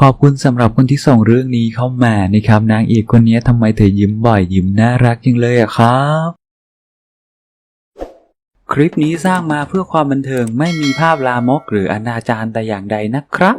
ขอบคุณสำหรับคนที่ส่งเรื่องนี้เข้ามานะครับ นางเอกคนนี้ทำไมเธอยิ้มบ่อยยิ้มน่ารักจังเลยอะครับ คลิปนี้สร้างมาเพื่อความบันเทิงไม่มีภาพลามกหรืออนาจารแต่อย่างใดนะครับ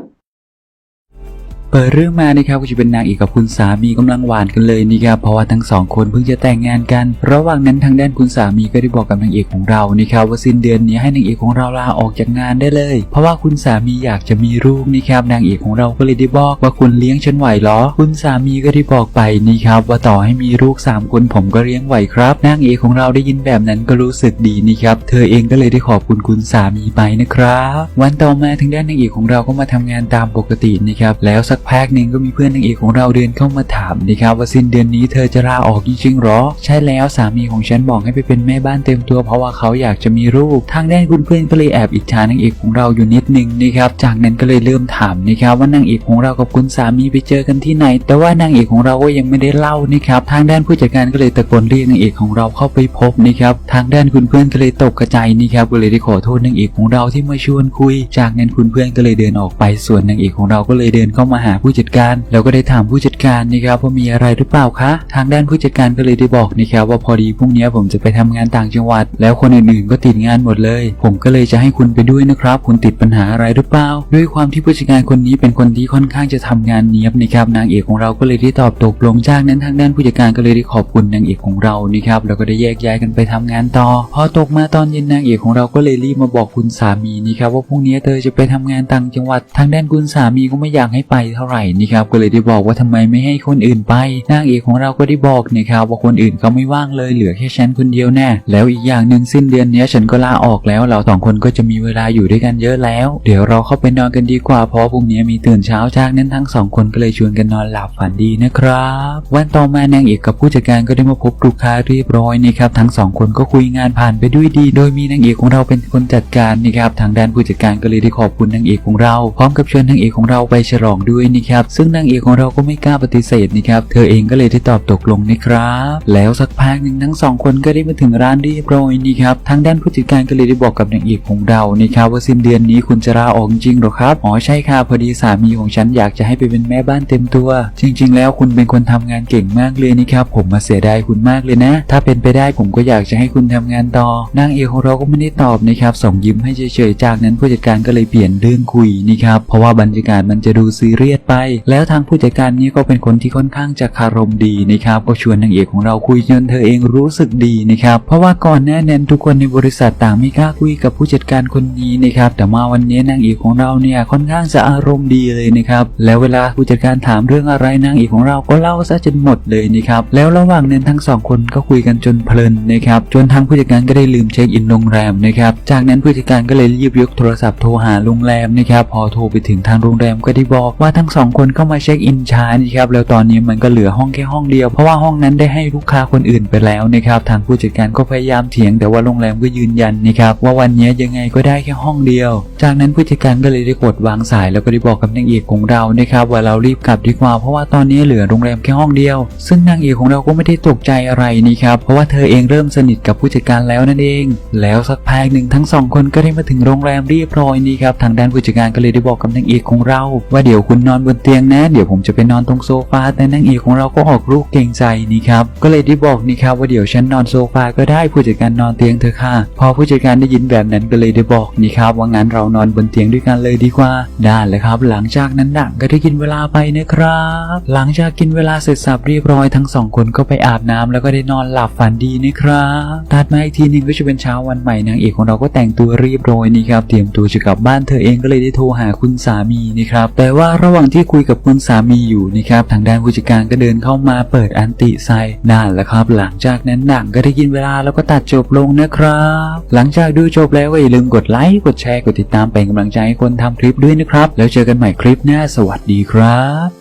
เปิดเรื่องมานะครับก็จะเป็นนางเอกกับคุณสามีกำลังหวานกันเลยนะครับเพราะว่าทั้งสองคนเพิ่งจะแต่งงานกัน ระหว่างนั้นทางด้านคุณสามีก็ได้บอกกับนางเอกของเรานะครับว่าสิ้นเดือนนี้ให้นางเอกของเราลาออกจากงานได้เลย เพราะว่าคุณสามีอยากจะมีลูกนะครับนางเอกของเราก็เลยได้บอกว่าคุณเลี้ยงฉันไหวหรอ คุณสามีก็ได้บอกไปนะครับว่าต่อให้มีลูกสามคนผมก็เลี้ยงไหวครับนางเอกของเราได้ยินแบบนั้นก็รู้สึกดีนะครับเธอเองก็เลยได้ขอบคุณคุณสามีไปนะครับ วันต่อมาทางด้านนางเอกของเราก็มาทำงานตามปกตินะครับแล้วสักพักหนึ่งก็มีเพื่อนนางเอกของเราเดินเข้ามาถามนะครับว่าสิ้นเดือนนี้เธอจะลาออกจริงๆหรอ ใช่แล้วสามีของฉันบอกให้ไปเป็นแม่บ้านเต็มตัวเพราะว่าเขาอยากจะมีลูกทางด้านคุณเพื่อนก็เลยแอบอิจฉานางเอกของเราอยู่นิดนึงนะครับจากนั้นก็เลยเริ่มถามนะครับว่านางเอกของเรากับคุณสามีไปเจอกันที่ไหน แต่ว่านางเอกของเราก็ยังไม่ได้เล่านะครับทางด้านผู้จัดการก็เลยตะโกนเรียกนางเอกของเราเข้าไปพบนะครับทางด้านคุณเพื่อนก็เลยตกกระจายนะครับก็เลยได้ขอโทษนางเอกของเราที่มาชวนคุย จากนั้นคุณเพื่อนก็เลยเดินออกไปส่วนนางเอกของเราก็เลยเดินเข้ามาหาผู้จัดการ แล้วก็ได้ถามผู้จัดการนะครับว่ามีอะไรหรือเปล่าคะทางด้านผู้จัดการก็เลยได้บอกนะครับว่าพอดีพรุ่งนี้ผมจะไปทำงานต่างจังหวัด แล้วคนอื่นๆก็ติดงานหมดเลย ผมก็เลยจะให้คุณไปด้วยนะครับ คุณติดปัญหาอะไรหรือเปล่า ด้วยความที่ผู้จัดการคนนี้เป็นคนที่ค่อนข้างจะทำงานเนียบนะครับนางเอกของเราก็เลยได้ตอบตกลงจากนั้นทางด้านผู้จัดการก็เลยได้ขอบคุณนางเอกของเรานะครับแล้วก็ได้แยกย้ายกันไปทำงานต่อ พอตกมาตอนเย็นนางเอกของเราก็เลยรีบมาบอกคุณสามีนะครับว่าพรุ่งนี้เธอจะไปทำงานต่างจังหวัด ทางด้านคุณสามีก็ไม่อยากให้ไปเท่าไหร่นะครับก็เลยได้บอกว่าทำไมไม่ให้คนอื่นไปนางเอกของเราก็ได้บอกนะครับว่าคนอื่นเขาไม่ว่างเลยเหลือแค่ฉันคนเดียวแน่แล้วอีกอย่างหนึ่งสิ้นเดือนนี้ฉันก็ลาออกแล้วเราสองคนก็จะมีเวลาอยู่ด้วยกันเยอะแล้ว เดี๋ยวเราเข้าไปนอนกันดีกว่าเพราะพรุ่งนี้มีตื่นเช้าจากนั้นทั้งสองคนก็เลยชวนกันนอนหลับฝันดีนะครับ วันต่อมานางเอกกับผู้จัดการก็ได้มาพบลูกค้าเรียบร้อยนะครับทั้งสองคนก็คุยงานผ่านไปด้วยดี โดยมีนางเอกของเราเป็นคนจัดการนะครับทางด้านผู้จัดการก็เลยได้ขอบคุณนางเอกของเรา พร้อมกับชวนนางเอกของเราไปฉลองด้วยนะครับ ซึ่งนางเอกของเราก็ไม่กล้าปฏิเสธนะครับ เธอเองก็เลยได้ตอบตกลงนะครับ แล้วสักพักหนึ่งทั้งสองคนก็ได้มาถึงร้านเรียบร้อยนี่ครับ ทางด้านผู้จัดการก็เลยได้บอกกับนางเอกของเรานะครับว่าสิ้นเดือนนี้คุณจะลาออกจริงหรอครับ อ๋อใช่ค่ะพอดีสามีของฉันอยากจะให้ไปเป็นแม่บ้านเต็มตัว จริง ๆ แล้วคุณเป็นคนทำงานเก่งมากเลยนี่ครับ ผมมาเสียดายคุณมากเลยนะ ถ้าเป็นไปได้ผมก็อยากจะให้คุณทำงานต่อ นางเอกของเราก็ไม่ได้ตอบนะครับ ส่งยิ้มให้เฉยๆ จากนั้นผู้จัดการก็เลยเปลี่ยนเรื่องคุยนี่ครับ เพราะว่าบรรยากาศมันจะดูซีเรียสไป แล้วทางผู้จัดการนี้ก็เป็นคนที่ค่อนข้างจะคารมดีนะครับก็ชวนนางเอกของเราคุยจนเธอเองรู้สึกดีนะครับเพราะว่าก่อนหน้านั้นทุกคนในบริษัทต่างไม่กล้าคุยกับผู้จัดการคนนี้นะครับแต่มาวันนี้นางเอกของเราเนี่ยค่อนข้างจะอารมณ์ดีเลยนะครับแล้วเวลาผู้จัดการถามเรื่องอะไรนางเอกของเราก็เล่าซะจนหมดเลยนะครับแล้วระหว่างนั้นทั้งสองคนก็คุยกันจนเพลินนะครับจนทางผู้จัดการก็ได้ลืมเช็คอินโรงแรมนะครับจากนั้นผู้จัดการก็เลยรีบยกโทรศัพท์โทรหาโรงแรมนะครับพอโทรไปถึงทางโรงแรมก็ได้บอกว่าทั้งสองคนเข้ามาเช็คอินช้านะครับแล้วตอนนี้มันก็เหลือห้องแค่ห้องเดียวเพราะว่าห้องนั้นได้ให้ลูกค้าคนอื่นไปแล้วนะครับทางผู้จัดการก็พยายามเถียง แต่ว่าโรงแรมก็ยืนยันนะครับว่าวันนี้ยังไงก็ได้แค่ห้องเดียว จากนั้นผู้จัดการก็เลยได้กดวางสายแล้วก็ได้บอกกับนางเอกของเรานะครับว่าเรารีบกลับดีกว่าเพราะว่าตอนนี้เหลือโรงแรมแค่ห้องเดียว ซึ่งนางเอกของเราก็ไม่ได้ตกใจอะไรนี่ครับเพราะว่าเธอเองเริ่มสนิทกับผู้จัดการแล้วนั่นเอง แล้วสักพักหนึ่งทั้งสองคนก็ได้มาถึงโรงแรมเรียบร้อยนี่ครับทางด้านผู้จัดการก็เลยได้บอกกับนางเอกของเรา ว่าเดี๋ยวคุณนอนอนบนเตียงนะ เดี๋ยวผมจะไปนอนตรงโซฟาแต่นางเอกของเราก็ออกลูกเกรงใจนี่ครับก็เลยได้บอกนี่ครับว่าเดี๋ยวฉันนอนโซฟาก็ได้ผู้จัดการนอนเตียงเธอค่ะ พอผู้จัดการได้ยินแบบนั้นก็เลยได้บอกนี่ครับว่างั้นเรานอนบนเตียงด้วยกันเลยดีกว่าได้เลยครับ หลังจากนั้นดังก็ได้กินเวลาไปนะครับ หลังจากกินเวลาเสร็จสับเรียบร้อยทั้งสองคนก็ไปอาบน้ำแล้วก็ได้นอนหลับฝันดีนะครับตัดมาอีกทีหนึ่งก็จะเป็นเช้าวันใหม่นางเอกของเราก็แต่งตัวเรียบร้อยนี่ครับเตรียมตัวจะกลับบ้านเธอเองก็เลยได้โทรหาคุณสามีนี่ครับแต่ว่าระหว่างที่คุยกับคุณสามีอยู่นะครับทางด้านผู้จัดการก็เดินเข้ามาเปิดอันติไซนั่นแหละครับ หลังจากนั้นหนังก็ได้กินเวลาแล้วก็ตัดจบลงนะครับ หลังจากดูจบแล้วก็อย่าลืมกดไลค์กดแชร์กดติดตามเป็นกำลังใจให้คนทำคลิปด้วยนะครับ แล้วเจอกันใหม่คลิปหน้าสวัสดีครับ